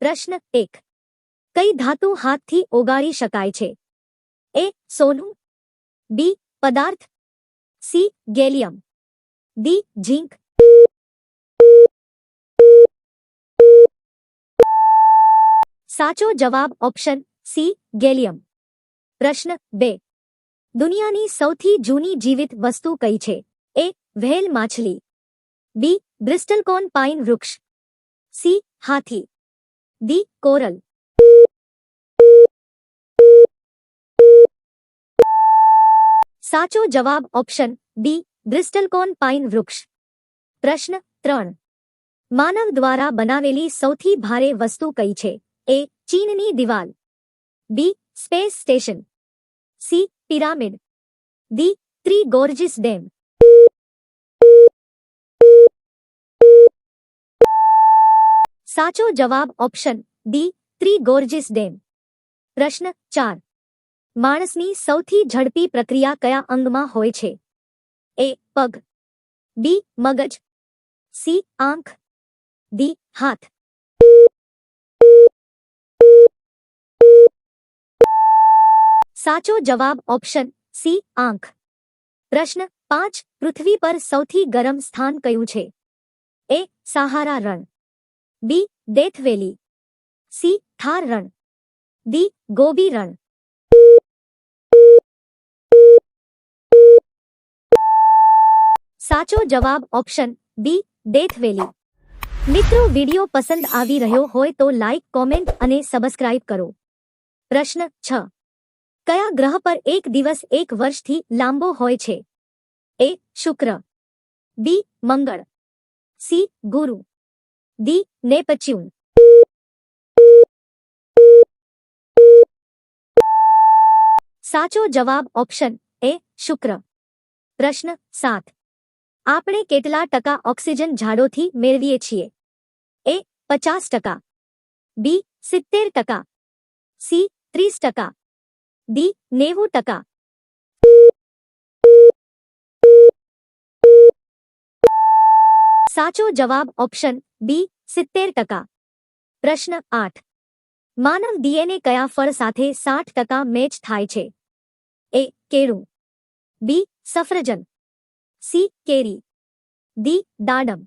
પ્રશ્ન એક. કઈ ધાતુ હાથથી ઓગાળી શકાય છે? એ, સોનું. બી, પદાર્થ. C, gallium. D, zinc. સાચો જવાબ ઓપ્શન સી, ગેલિયમ. પ્રશ્ન બે. દુનિયાની સૌથી જૂની જીવિત વસ્તુ કઈ છે? એ, વ્હેલ માછલી. બી બ્રિસ્ટલકોન પાઇન વૃક્ષ. સી, હાથી. ડી કોરલ સાચો જવાબ ઓપ્શન ડી બ્રિસ્ટલકોન પાઇન વૃક્ષ પ્રશ્ન ત્રણ માનવ દ્વારા બનાવેલી સૌથી ભારે વસ્તુ કઈ છે એ ચીનની દિવાલ B space station C pyramid D Three Gorges Dam સાચો જવાબ ઓપ્શન ડી ત્રી ગોર્જિસ ડેમ. પ્રશ્ન ચાર. માણસની સૌથી ઝડપી પ્રક્રિયા કયા અંગમાં હોય છે? એ, પગ. બી, મગજ. સી, આંખ. ડી, હાથ. સાચો જવાબ ઓપ્શન સી, આંખ. પ્રશ્ન પાંચ. પૃથ્વી પર સૌથી ગરમ સ્થાન કયું છે? A, Sahara Rann. B Death Valley C, Thar Rann. D, Gobi રણ. સાચો જવાબ ઓપ્શન બી ડેથ વેલી મિત્રો, વિડિયો પસંદ આવી રહ્યો હોય તો લાઇક કોમેન્ટ અને સબસ્ક્રાઇબ કરો. પ્રશ્ન છ. કયા ગ્રહ પર એક દિવસ એક વર્ષથી લાંબો હોય છે? એ, શુક્ર. બી, મંગળ. સી, ગુરુ. दी ने पच्यून साचो जवाब ऑप्शन ए, शुक्र। प्रश्न सात। आपने केटला टका ऑक्सीजन झाड़ो थी मेलवीए छे ए, पचास टका। बी, सित्तेर टका। सी तीस टका। डी नेवु टका। સાચો જવાબ ઓપ્શન બી, સિત્તેર ટકા. પ્રશ્ન આઠ. માનવ ડીએનએ કયા ફળ સાથે સાઠ ટકા મેચ થાય છે? એ, કેળું. બી, સફરજન. સી, કેરી. ડી, દાડમ.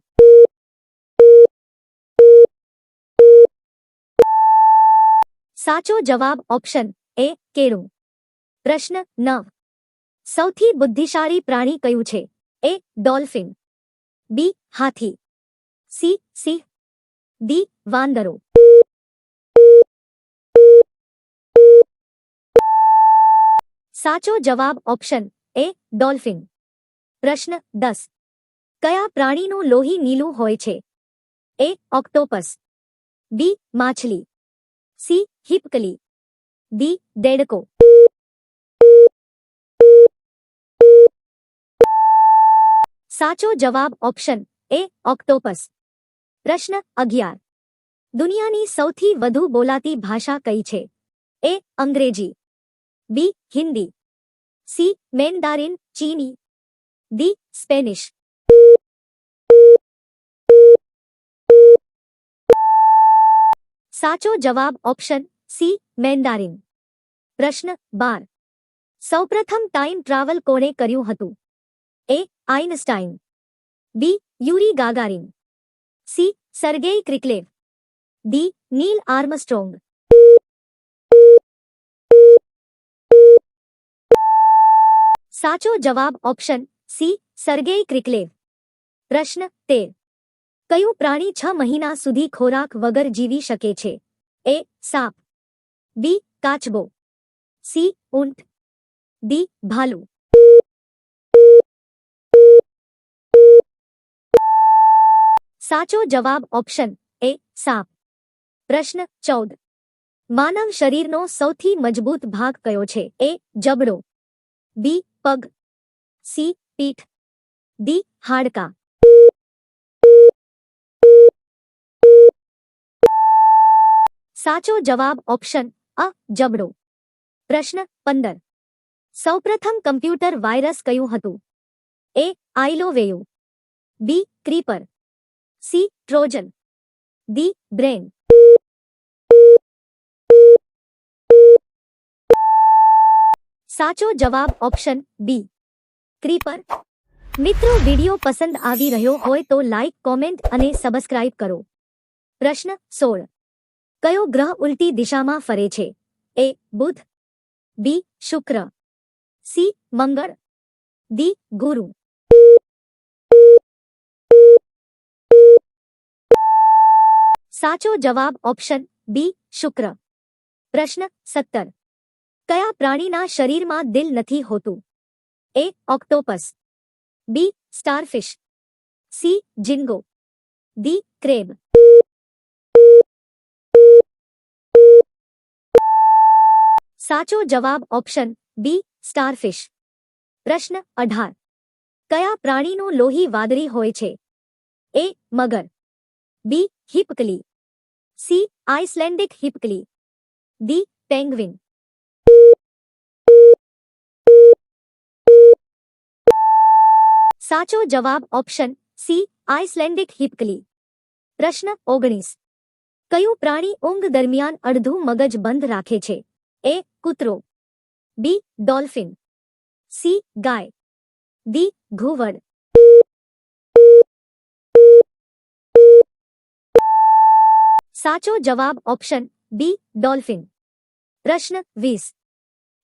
સાચો જવાબ ઓપ્શન એ, કેળું. પ્રશ્ન નવ. સૌથી બુદ્ધિશાળી પ્રાણી કયું છે? A, dolphin. બી, હાથી. સી, સિંહ. ડી, વાંદરો. સાચો જવાબ ઓપ્શન એ, ડોલ્ફિન. પ્રશ્ન દસ. કયા પ્રાણીનું લોહી નીલું હોય છે? A, octopus. બી, માછલી. સી, હિપકલી. ડી, દેડકો. સાચો જવાબ ઓપ્શન એ ઓક્ટોપસ. પ્રશ્ન અગિયાર. દુનિયાની સૌથી વધુ બોલાતી ભાષા કઈ છે? એ અંગ્રેજી, બી હિન્દી, સી મેન્ડારિન ચીની, ડી સ્પેનિશ. સાચો જવાબ ઓપ્શન સી મેન્ડારિન પ્રશ્ન બાર. સૌપ્રથમ ટાઈમ ટ્રાવેલ કોણે કર્યું હતું? A Einstein B Yuri Gagarin C Sergei Krikalev D Neil Armstrong સાચો જવાબ ઓપ્શન સી સર્ગેઈ ક્રિકલેવ પ્રશ્ન તેર કયું પ્રાણી છ મહિના સુધી ખોરાક વગર જીવી શકે છે? એ સાપ. બી કાચબો. સી ઊંટ. ડી ભાલુ. સાચો જવાબ ઓપ્શન એ સાપ. પ્રશ્ન ચૌદ. માનવ શરીરનો સૌથી મજબૂત ભાગ કયો છે? એ જબડો બી પગ, સી પીઠ, ડી હાડકા. સાચો જવાબ ઓપ્શન અ જબડો પ્રશ્ન પંદર. સૌપ્રથમ કમ્પ્યુટર વાયરસ કયું હતું? A I love you B creeper. C, Trojan. D brain સાચો જવાબ ઓપ્શન બી. ક્રીપર. મિત્રો, વીડિયો પસંદ આવી રહ્યો હોય તો લાઇક કોમેન્ટ અને સબસ્ક્રાઇબ કરો. પ્રશ્ન સોળ. કયો ગ્રહ ઉલટી દિશામાં ફરે છે? એ, બુધ. બી, શુક્ર. સી, મંગળ. ડી, ગુરુ. સાચો જવાબ ઓપ્શન બી, શુક્ર. પ્રશ્ન સત્તર. કયા પ્રાણીના શરીરમાં દિલ નથી હોતું? A, octopus. B, starfish. C, જિંગો. D crab. સાચો જવાબ ઓપ્શન બી, સ્ટારફિશ. પ્રશ્ન અઢાર. કયા પ્રાણીનું લોહી વાદળી હોય છે? એ, મગર. બી હિપકલી સી આઇસલેન્ડિક હિપકલી ડી પેંગ્વિન સાચો જવાબ ઓપ્શન સી આઇસલેન્ડિક હિપકલી પ્રશ્ન ઓગણીસ. કયું પ્રાણી ઊંઘ દરમિયાન અડધું મગજ બંધ રાખે છે? એ કૂતરો. B dolphin. સી ગાય. ડી ઘુવડ. સાચો જવાબ ઓપ્શન બી, ડોલ્ફિન. પ્રશ્ન વીસ.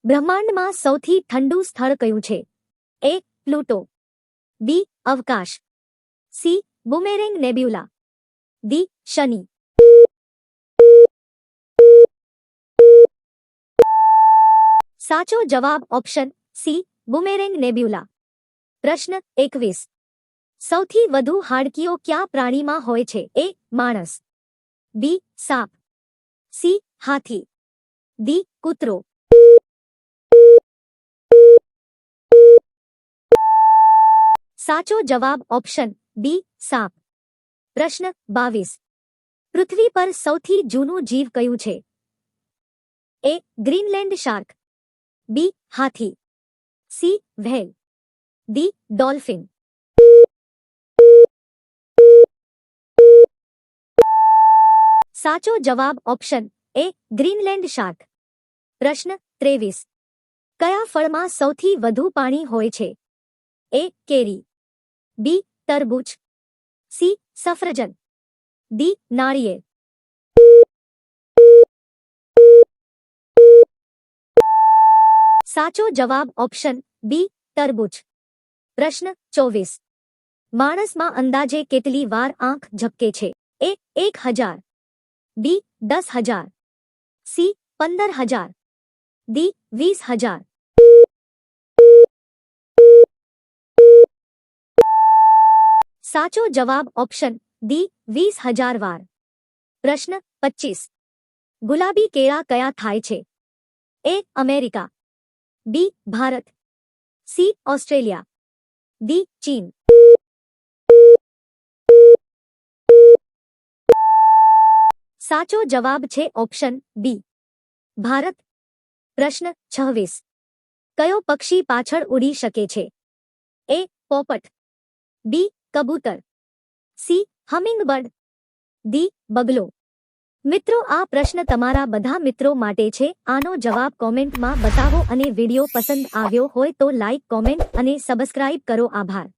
બ્રહ્માંડમાં સૌથી ઠંડુ સ્થળ કયું છે? A, Pluto. બી, અવકાશ. C, boomerang nebula. ડી, શનિ. સાચો જવાબ ઓપ્શન સી, બુમેરેંગ નેબ્યુલા. પ્રશ્ન એકવીસ. સૌથી વધુ હાડકીઓ કયા પ્રાણીમાં હોય છે? એ, માણસ. બી, સાપ. સી, હાથી. ડી, કૂતરો. સાચો જવાબ ઓપ્શન બી, સાપ. પ્રશ્ન બાવીસ. પૃથ્વી પર સૌથી જૂનું જીવ કયું છે? A, Greenland shark. B, Hathi. C, whale. D, dolphin. સાચો જવાબ ઓપ્શન એ ગ્રીનલેન્ડ શાર્ક. પ્રશ્ન ત્રેવીસ. કયા ફળમાં સૌથી વધુ પાણી હોય છે? એ કેરી. બી તરબૂચ. સી સફરજન. ડી નાળિયેર. સાચો જવાબ ઓપ્શન બી તરબૂચ. પ્રશ્ન ચોવીસ. માણસમાં અંદાજે કેટલી વાર આંખ ઝપકે છે? એ એક હજાર. બી દસ હજાર સી પંદર હજાર ડી વીસ હજાર સાચો જવાબ ઓપ્શન ડી વીસ હજાર વાર પ્રશ્ન પચીસ ગુલાબી કેળા કયા થાય છે A America B Bharat C Australia D ચીન સાચો જવાબ છે ઓપ્શન બી. ભારત. પ્રશ્ન છવ્વીસ. કયો પક્ષી પાછળ ઉડી શકે છે? એ, પોપટ. બી, કબૂતર. C, hummingbird. ડી, બગલો. મિત્રો, આ પ્રશ્ન તમારા બધા મિત્રો માટે છે. આનો જવાબ કોમેન્ટમાં બતાવો અને વીડિયો પસંદ આવ્યો હોય તો લાઇક કોમેન્ટ અને સબસ્ક્રાઇબ કરો. આભાર.